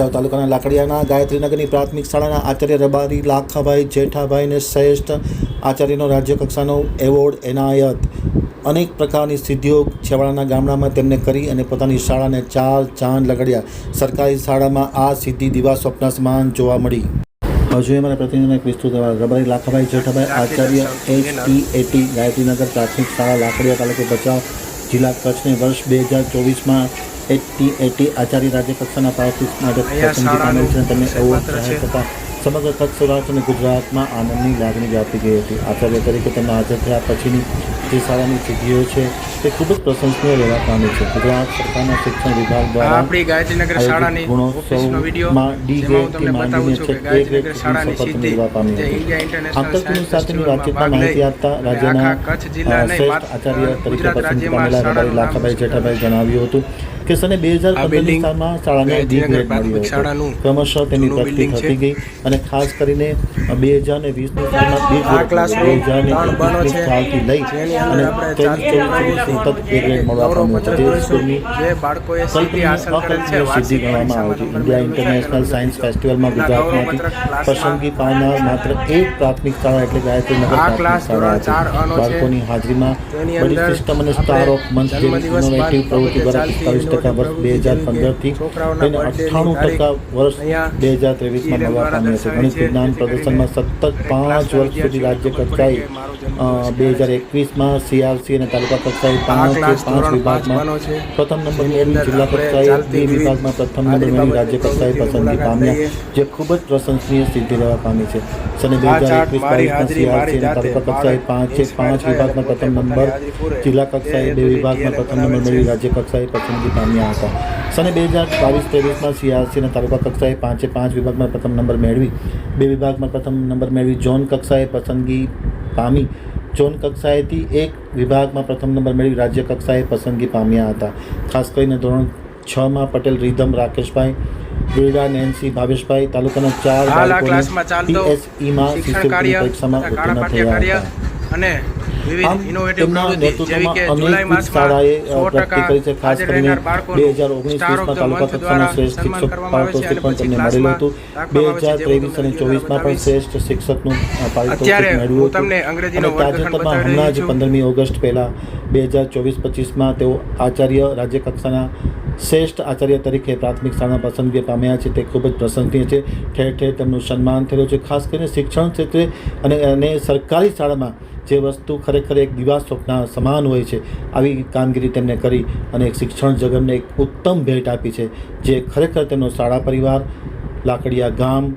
ભચાઉ તાલુકાના લાકડિયાના ગાયત્રીનગરની પ્રાથમિક શાળાના આચાર્ય રબારી લાખાભાઈ જેઠાભાઈને શ્રેષ્ઠ આચાર્યનો રાજ્ય કક્ષાનો એવોર્ડ એનાયત. અનેક પ્રકારની સિદ્ધિઓ છેવાડાના ગામડામાં તેમને કરી અને પોતાની શાળાને ચાર ચાંદ લગાડ્યા. સરકારી શાળામાં આ સિદ્ધિ દિવા સ્વપ્ન સમાન જોવા મળી. હજુ અમારા પ્રતિનિધિને એક વિસ્તૃત. Rabari Lakhabhai Jethabhai Acharya H T at Gayatrinagar પ્રાથમિક શાળા લાકડિયા તાલુકો ભચાઉ જિલ્લા કચ્છને વર્ષ બે હજાર ચોવીસમાં એટી એટી આચાર્ય રાજ્ય કક્ષાના પ્રાથમિક માટે પસંદગી પામેલ છે અને એવોર્ડ જાહેર થતાં સમગ્ર કચ્છ સૌરાષ્ટ્ર અને ગુજરાતમાં આનંદની લાગણી વ્યાપી ગઈ હતી. આચાર્ય તરીકે તેમના હાજર થયા પછીની જે શાળાની સિદ્ધિઓ છે તે ખૂબ જ પ્રશંસનીય રહેવા પામે છે. ગુજરાત સરકારના શિક્ષણ વિભાગ દ્વારા આપણી ગાયત્રીનગર શાળાની ઓફિસનો માંડીને એક મેળવવા પામી હતી. સાથેની વાતચીતમાં માહિતી આપતા રાજ્યના શ્રેષ્ઠ આચાર્ય તરીકે પસંદ પામેલા રબારી લાખાભાઈ જેઠાભાઈ જણાવ્યું હતું. કે સને બે હજાર સાલમાં શાળાને ડી ગ્રેડ મળ્યો ક્રમશઃ તેની પ્રગતિ થતી ગઈ અને ખાસ કરીને બે હજાર ને વીસની બી હજાર ને. સાલથી લઈ અને ત્રેવીસ ચોવીસ સતત એ ગ્રેડ મળવા પામ્યો હતો સ્કૂલની જે સિદ્ધિ ગણવામાં આવે છે. ઇન્ડિયા ઇન્ટરનેશનલ સાયન્સ ફેસ્ટિવલમાં ગુજરાતમાંથી પસંદગી પામનાર માત્ર એક પ્રાથમિક શાળા એટલે ગાયત્રી નગર પ્રાથમિક શાળા. બાળકોની હાજરીમાં બડી સિસ્ટમ અને સ્ટાર ઓફ મંથ જેવી ઇનોવેટિવ પ્રવૃત્તિ દ્વારા પિસ્તાલીસ ટકા વર્ષ બે હજાર પંદરથી લઈને અઠ્ઠાણું ટકા વર્ષ બે હજાર ત્રેવીસમાં મળવા દ્વારા છે. ગણિત વિજ્ઞાન પ્રદર્શનમાં સતત પાંચ વર્ષ સુધી રાજ્ય કક્ષાએ બે હજાર એકવીસમાં સીઆરસી અને તાલુકા કક્ષાએ પાંચ પાંચ વિભાગમાં પ્રથમ નંબર મેળવી જિલ્લા કક્ષાએ બે વિભાગમાં પ્રથમ નંબર મેળવી રાજ્ય કક્ષાએ પસંદગી પામ્યા જે ખૂબ જ પ્રશંસનીય સિદ્ધિ રહેવા પામી છે. સને બે હજાર એકવીસ બાવીસમાં સીઆરસી અને તાલુકા કક્ષાએ પાંચ પાંચ વિભાગમાં પ્રથમ નંબર જિલ્લા કક્ષાએ બે વિભાગમાં પ્રથમ નંબર મેળવી રાજ્ય કક્ષાએ પસંદગી પામ્યા હતા. સને બે હજાર બાવીસ ત્રેવીસમાં સીઆરસીના તાલુકા કક્ષાએ પાંચે પાંચ વિભાગમાં પ્રથમ નંબર મેળવી. બે વિભાગમાં પ્રથમ નંબર મેળવી ઝોન કક્ષાએ પસંદગી પામી. ઝોન કક્ષાએથી એક વિભાગમાં પ્રથમ નંબર મેળવી રાજ્ય કક્ષાએ પસંદગી પામ્યા હતા. ખાસ કરીને ધોરણ છમાં પટેલ રીધમ રાકેશભાઈ બિરડા નેન્સી ભાવેશભાઈ તાલુકાના ચાર બાળકોને ક્લાસમાં ચાલતો PSE માં શિક્ષણ પરીક્ષામાં ઉત્તીર્ણ થયા હતા. અને તેમના પ્રવૃત્તિ જેવી કે નેતૃત્વમાં જુલાઈ શાળાએ પ્રાપ્તિ કરી છે ખાસ કરીને બે હજાર ઓગણીસ વીસમાં તાલુકા કક્ષાનો શ્રેષ્ઠ શિક્ષક પારિતોષિક પણ તેમને મળેલું હતું. બે હજાર ત્રેવીસ અને ચોવીસમાં પણ શ્રેષ્ઠ શિક્ષકનું પારિતોષિક મેળવ્યું હતું. અને તાજેતરમાં હમણાં જ પંદરમી ઓગસ્ટ પહેલાં બે હજાર ચોવીસ પચીસમાં તેઓ આચાર્ય રાજ્ય કક્ષાના શ્રેષ્ઠ આચાર્ય તરીકે પ્રાથમિક શાળાના પસંદગી પામ્યા છે. તે ખૂબ જ પ્રશંસનીય છે. ઠેર ઠેર તેમનું સન્માન થયેલું છે. ખાસ કરીને શિક્ષણ ક્ષેત્રે અને અને સરકારી શાળામાં જે વસ્તુ ખરેખર એક દિવા સ્વપ્ન સમાન હોય છે, આવી કામગીરી તેમને કરી અને એક શિક્ષણ જગતને એક ઉત્તમ ભેટ આપી છે. જે ખરેખર તેમનો શાળા પરિવાર, લાકડિયા ગામ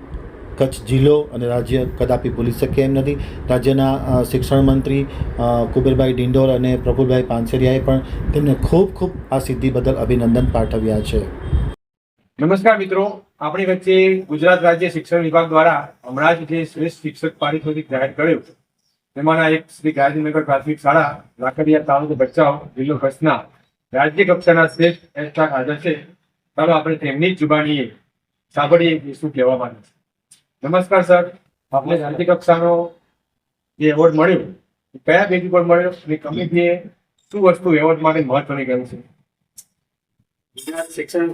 કચ્છ જિલ્લો અને રાજ્ય કદાપી ભૂલી શકે એમ નથી. રાજ્યના શિક્ષણ મંત્રી કુબેરભાઈ ડિંડોર અને પ્રફુલભાઈ પાનસેરિયાએ પણ તેમને ખૂબ ખૂબ આ સિદ્ધિ બદલ અભિનંદન પાઠવ્યા છે. નમસ્કાર મિત્રો. આપણી વચ્ચે ગુજરાત રાજ્ય શિક્ષણ વિભાગ દ્વારા હમણાં જ જે શ્રેષ્ઠ શિક્ષક પારિતોષિક જાહેર કર્યું તેમાંના એક શ્રી ગાંધીનગર પ્રાથમિક શાળા લાકડિયા તાલુકો ભચાઉ, જિલ્લો કચ્છના રાજ્ય કક્ષાના શ્રેષ્ઠ એસ્ટાક હાજર છે. ચાલો આપણે તેમની જ જુબાનીએ સાંભળીએ શું કહેવા માંગે છે. નમસ્કાર, સર. આપને જાણતી કક્ષાનો જે એવોર્ડ મળ્યો કયા બેઝ પર મળ્યો અને કમિટીએ શું વસ્તુ એવોર્ડ માટે મહત્વની કરી છે? ગુજરાત શિક્ષણ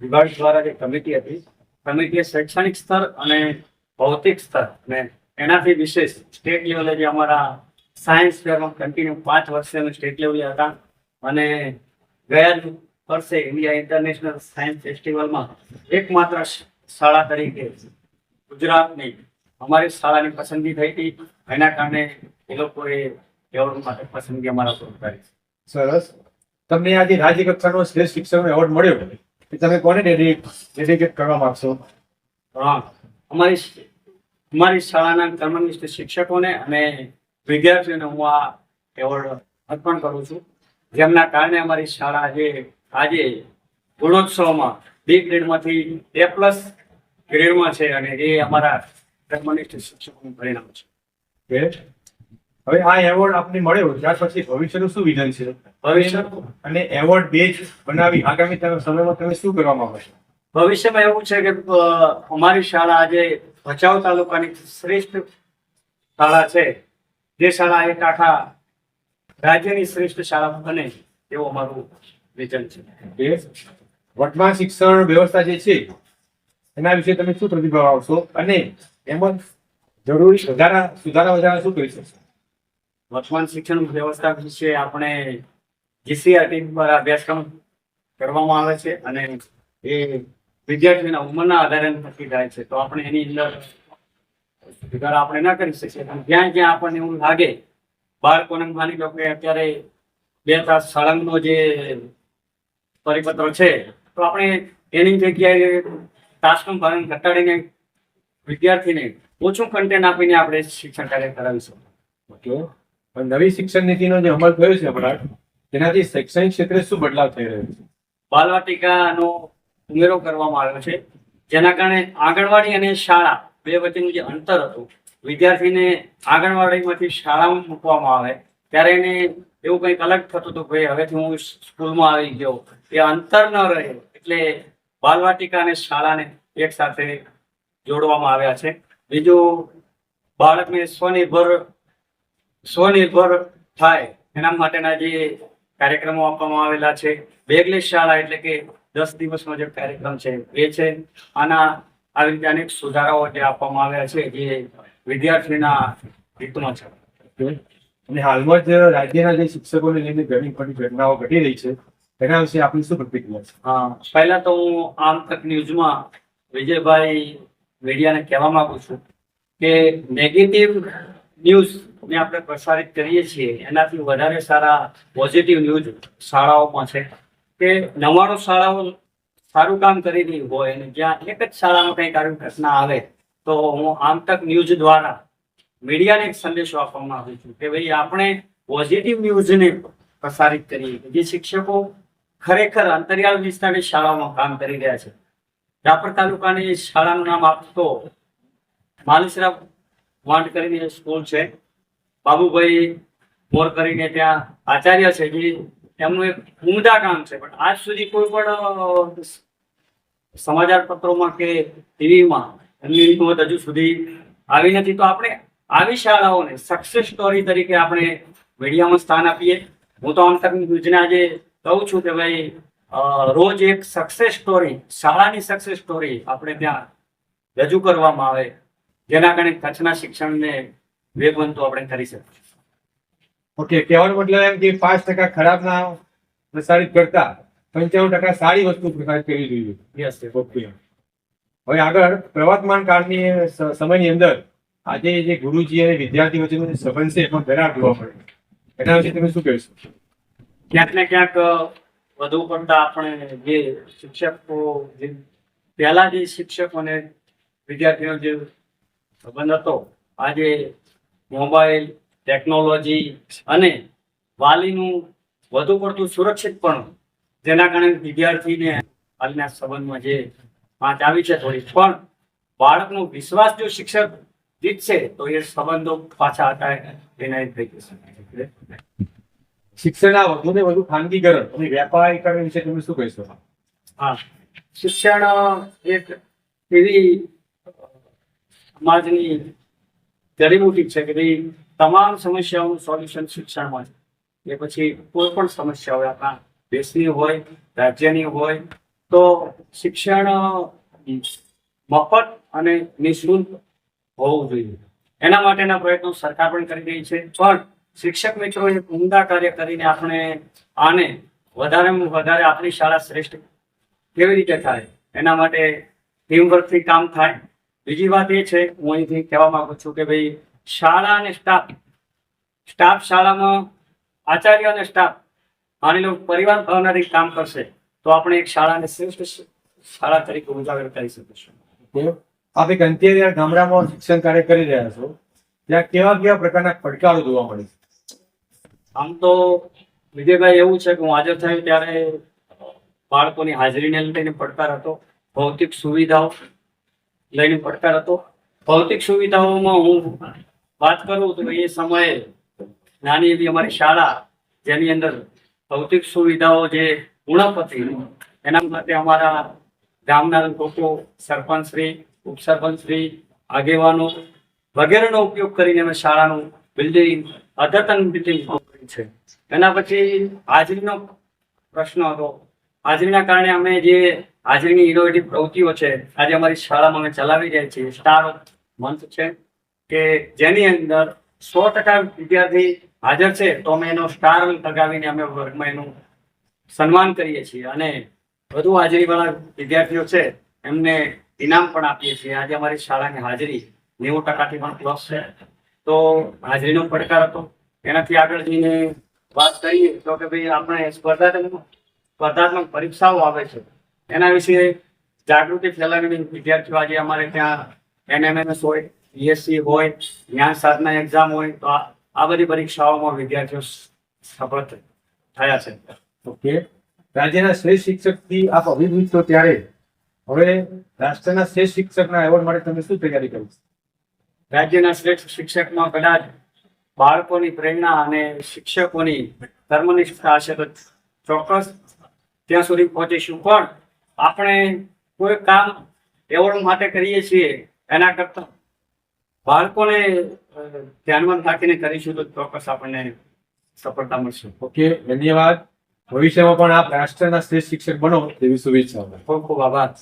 વિભાગ દ્વારા જે કમિટી હતી, કમિટીએ શૈક્ષણિક સ્તર અને ભૌતિક સ્તર અને એનાથી વિશેષ સ્ટેટ લેવલે જે અમારા સાયન્સ ફેરમાં કન્ટિન્યુ પાંચ વર્ષે સ્ટેટ લેવલે હતા અને ગયા વર્ષે ઇન્ડિયા ઇન્ટરનેશનલ સાયન્સ ફેસ્ટિવલમાં એકમાત્ર શાળા તરીકે ગુજરાતની અમારી શાળાની પસંદગી થઈ હતી. એના કારણે એ લોકોએ એવોર્ડ માટે પસંદગી અમારા પર કરી સરસ. તમને આજે રાજ્ય કક્ષાનો શ્રેષ્ઠ શિક્ષકનો એવોર્ડ મળ્યો કે તમે કોને ડેડિકેટ કરવા માંગશો? હા. અમારી અમારી શાળાના કર્મનિષ્ઠ શિક્ષકોને અને વિદ્યાર્થીઓને હું આ એવોર્ડ અર્પણ કરું છું. જેમના કારણે અમારી શાળા આજે આજે ગુણોત્સવમાં બી ગ્રેડમાંથી એ પ્લસ ગ્રેડમાં છે અને એ અમારા કર્મનિષ્ઠ શિક્ષકોનું પરિણામ છે. હવે આ એવોર્ડ આપને મળ્યો ત્યાર પછી ભવિષ્યનું શું વિઝન છે? ભવિષ્ય અને એવોર્ડ બેજ બનાવી આગામી સમયમાં તમે શું કરવા માંગો છો ભવિષ્યમાં એવું છે કે અમારી શાળા આજે ભચાઉ તાલુકાની શ્રેષ્ઠ શાળા છે. જે શાળા એક આખા રાજ્યની શ્રેષ્ઠ શાળા બને એવું અમારું વિઝન છે. વર્તમાન શિક્ષણ વ્યવસ્થા જે છે એના વિશે તમે શું પ્રતિભાવ આવશો અને એમાં જરૂરી સુધારા સુધારા વધારા શું કરી શકશો? વર્તમાન શિક્ષણ વ્યવસ્થા વિશે આપણે જીસીઆરટી દ્વારા અભ્યાસક્રમ કરવામાં આવે છે અને એ વિદ્યાર્થીઓના ઉંમરના આધારે નક્કી થાય છે. તો આપણે એની અંદર સુધારા આપણે ના કરી શકીએ. પણ જ્યાં જ્યાં આપણને એવું લાગે, બાળકોને માની લો કે અત્યારે બે તાસ સળંગનો જે પરિપત્ર છે, તો આપણે એની જગ્યાએ તાસનું ભારણ ઘટાડીને વિદ્યાર્થીને ઓછું કન્ટેન્ટ આપીને આપણે શિક્ષણ કાર્ય કરાવીશું. ઓકે. પણ નવી શિક્ષણ નીતિનો જે અમલ થયો છે હમણાં તેનાથી શૈક્ષણિક ક્ષેત્રે શું બદલાવ થઈ રહ્યો છે? બાલવાટિકાનો ઉમેરો કરવામાં આવ્યો છે જેના કારણે આંગણવાડી અને શાળા બે વચ્ચેનું જે અંતર હતું વિદ્યાર્થીને આંગણવાડીમાંથી શાળામાં મૂકવામાં આવે ત્યારે એને એવું કંઈક અલગ થતું હતું કે હવેથી હું સ્કૂલમાં આવી ગયો. એ અંતર ન રહે એટલે બાલવાટિકા અને શાળાને એક સાથે જોડવામાં આવ્યા છે. બીજું, બાળકને સ્વનિર્ભર સ્વનિર્ભર થાય એના માટેના જે કાર્યક્રમો આપવામાં આવેલા છે. બેગલેસ શાળા એટલે કે દસ દિવસનો જે કાર્યક્રમ છે એ છે. આના આવી રીતે અનેક સુધારાઓ જે આપવામાં આવ્યા છે જે વિદ્યાર્થીના હિતમાં છે. અને હાલમાં જ રાજ્યના જે શિક્ષકોને લઈને ઘણી ઘણી ઘટનાઓ ઘટી રહી છે. એના વિશે આપણી શું પ્રતિક્રિયા હા, પહેલા તો હું આમ તક ન્યૂઝમાં વિજયભાઈ મીડિયાને કહેવા માંગુ છું કે નેગેટિવ ન્યૂઝ ને આપણે પ્રસારિત કરીએ છીએ, એનાથી વધારે સારા પોઝિટિવ ન્યૂઝ શાળાઓમાં છે. કે નવ્વાણું શાળાઓ સારું કામ કરી રહી હોય અને જ્યાં એક જ શાળામાં કંઈ કાર્ય ઘટના આવે, તો હું આમ તક ન્યૂઝ દ્વારા મીડિયાને એક સંદેશો આપવામાં આવ્યો છું કે ભાઈ, આપણે પોઝિટિવ ન્યૂઝને પ્રસારિત કરીએ. જે શિક્ષકો ખરેખર અંતરિયાળ વિસ્તારની શાળાઓમાં કામ કરી રહ્યા છે. રાપર તાલુકાની શાળાનું નામ આપતો માલિસરા વાંડ કરીને સ્કૂલ છે. બાબુભાઈ મોર કરીને ત્યાં આચાર્ય છે, જે એમનું એક ઉમદા કામ છે. પણ આજ સુધી કોઈ પણ સમાચાર પત્રોમાં કે ટીવીમાં એમની નોંધ હજુ સુધી આવી નથી. તો આપણે આવી શાળાઓને સક્સેસ સ્ટોરી તરીકે આપણે મીડિયામાં સ્થાન આપીએ. હું તો આમ તક યોજના આજે કહું છું કે ભાઈ રોજ એક સક્સેસ સ્ટોરી શાળાની સક્સેસ સ્ટોરી આપણે ત્યાં રજૂ કરવામાં આવે જેના કારણે કચ્છના શિક્ષણને વેગવંતુ આપણે કરી શકીએ. ઓકે કહેવાનો મતલબ એમ કે પાંચ ટકા ખરાબ ના પ્રસારિત કરતા પંચાણું ટકા સારી વસ્તુ પ્રસારિત કરવી જોઈએ. યસ ઓકે હવે આગળ પ્રવર્તમાન કાળની સમયની અંદર આજે જે ગુરુજી અને વિદ્યાર્થી વચ્ચેનો સંબંધ છે એમાં દરાર જોવા મળે. એના વિશે તમે શું કહેશો? ક્યાંક ને ક્યાંક વધુ પડતા આપણે જે શિક્ષકો, જે પહેલા જે શિક્ષકો અને વિદ્યાર્થીનો જે સંબંધ હતો, આજે મોબાઈલ, ટેકનોલોજી અને વાલીનું વધુ પડતું સુરક્ષિત પણ જેના કારણે વિદ્યાર્થીને હાલના સંબંધમાં જે પાંચ આવી છે થોડી, પણ બાળકનો વિશ્વાસ જો શિક્ષક જીતશે, તો એ સંબંધો પાછા હતા, એના થઈ જશે. શિક્ષણના વધુ ને વધુ ખાનગીકરણ અને વ્યાપારીકરણ વિશે તમે શું કહેશો? હા. શિક્ષણ એક એવી સમાજની જડીબુટી છે કે ભાઈ તમામ સમસ્યાઓનું સોલ્યુશન શિક્ષણમાં છે એ પછી કોઈ પણ સમસ્યા હોય, આપણા દેશની હોય, રાજ્યની હોય, તો શિક્ષણ મફત અને નિઃશુલ્ક હોવું જોઈએ. એના માટેના પ્રયત્નો સરકાર પણ કરી રહી છે. પણ શિક્ષક મિત્રો એક ઉમદા કાર્ય કરીને આપણે આને વધારેમાં વધારે આપણી શાળા શ્રેષ્ઠ કેવી રીતે થાય? એના માટે ટીમવર્કથી કામ થાય. બીજી વાત એ છે, હું અહીંથી કહેવા માંગુ છું કે ભાઈ, શાળા અને સ્ટાફ સ્ટાફ શાળામાં આચાર્ય અને સ્ટાફ માની લો પરિવાર ભાવનાથી કામ કરશે, તો આપણે એક શાળાને શ્રેષ્ઠ શાળા તરીકે ઉજાગર કરી શકીશું. આપ એક અંતરિયાળ ગામડામાં શિક્ષણ કાર્ય કરી રહ્યા છો, ત્યાં કેવા કેવા પ્રકારના પડકારો જોવા મળે છે? આમ તો વિજયભાઈ એવું છે કે હું હાજર થયો ત્યારે બાળકોની હાજરીને લઈને પડકાર હતો, ભૌતિક સુવિધાઓ લઈને પડકાર હતો. ભૌતિક સુવિધાઓમાં હું વાત કરું તો એ સમયે નાની એવી અમારી શાળા, જેની અંદર ભૌતિક સુવિધાઓ જે ઉણપ હતી, એના માટે અમારા ગામના લોકો સરપંચ શ્રી ઉપસરપંચ શ્રી આગેવાનો વગેરેનો ઉપયોગ કરીને અમે શાળાનું બિલ્ડિંગ અદ્યતન બિલ્ડિંગ છે. એના પછી હાજરીનો પ્રશ્ન હતો. હાજરીના કારણે અમે જે હાજરીની ઇનોવેટિવ પ્રવૃત્તિઓ છે, આજે અમારી શાળામાં અમે ચલાવી રહ્યા છીએ. સ્ટાર મંથ છે કે જેની અંદર સો ટકા વિદ્યાર્થી હાજર છે, તો અમે એનો સ્ટાર લગાવીને અમે વર્ગમાં એનું સન્માન કરીએ છીએ. અને વધુ હાજરીવાળા વિદ્યાર્થીઓ છે, એમને ઇનામ પણ આપીએ છીએ. આજે અમારી શાળાની હાજરી નેવું ટકાથી પણ પ્લસ છે. તો હાજરીનો પડકાર હતો. એનાથી આગળ જઈને વાત કરીએ તો કે ભાઈ આપણે સ્પર્ધાત્મક સ્પર્ધાત્મક પરીક્ષાઓ આવે છે. એના વિશે જાગૃતિ ફેલાવીને વિદ્યાર્થીઓ આજે અમારે ત્યાં એનએમએમએસ હોય બીએસસી હોય જ્ઞાન સાધના એક્ઝામ હોય તો આ બધી પરીક્ષાઓમાં વિદ્યાર્થીઓ સફળ થયા છે. ઓકે. રાજ્યના શ્રેષ્ઠ શિક્ષકથી આપ અભિભૂત છો ત્યારે હવે રાષ્ટ્રના શ્રેષ્ઠ શિક્ષકના એવોર્ડ માટે તમે શું તૈયારી કરી રાજ્યના શ્રેષ્ઠ શિક્ષકમાં કદાચ બાળકોની પ્રેરણા અને શિક્ષકોની ધર્મનિષ્ઠા હશે તો ચોક્કસ ત્યાં સુધી પહોંચીશું. પણ આપણે કોઈ કામ એવોર્ડ માટે કરીએ છીએ એના કરતા બાળકોને ધ્યાનમાં રાખીને કરીશું તો ચોક્કસ આપણને સફળતા મળશે. ઓકે ધન્યવાદ. ભવિષ્યમાં પણ આપ રાષ્ટ્રના શ્રેષ્ઠ શિક્ષક બનો તેવી શુભેચ્છાઓ. ખૂબ ખૂબ આભાર.